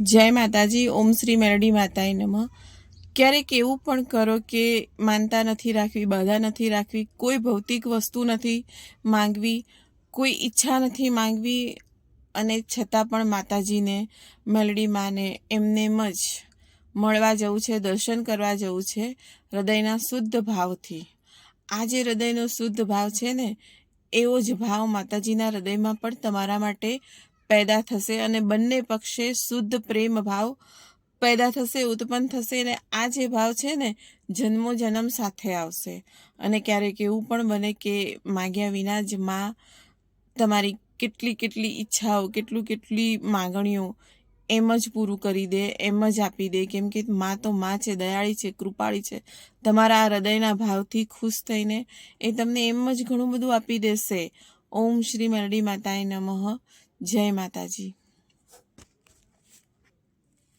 જય માતાજી, ઓમ શ્રી મેરડી માતાએ નમઃ. ક્યારેક એવું પણ કરો કે માનતા નથી રાખવી, બાધા નથી રાખવી, કોઈ ભૌતિક વસ્તુ નથી માંગવી, કોઈ ઈચ્છા નથી માંગવી, અને છતાં પણ માતાજીને મેલડી માને એમનેમ જ મળવા જવું છે, દર્શન કરવા જવું છે, હૃદયના શુદ્ધ ભાવથી. આ જે હૃદયનો શુદ્ધ ભાવ છે ને, એવો જ ભાવ માતાજીના હૃદયમાં પણ તમારા માટે પેદા થશે અને બંને પક્ષે શુદ્ધ પ્રેમ ભાવ પેદા થશે, ઉત્પન્ન થશે અને આ જે ભાવ છે ને, જન્મો જન્મ સાથે આવશે. અને ક્યારેક એવું પણ બને કે માગ્યા વિના જ માં તમારી કેટલી કેટલી ઈચ્છાઓ, કેટલું કેટલી માગણીઓ એમ જ પૂરું કરી દે, એમ જ આપી દે. કેમ કે માં તો માં છે, દયાળી છે, કૃપાળી છે. તમારા હૃદયના ભાવથી ખુશ થઈને એ તમને એમ જ ઘણું બધું આપી દેશે. ઓમ શ્રી મેરડી માતાએ નમઃ. જય માતાજી.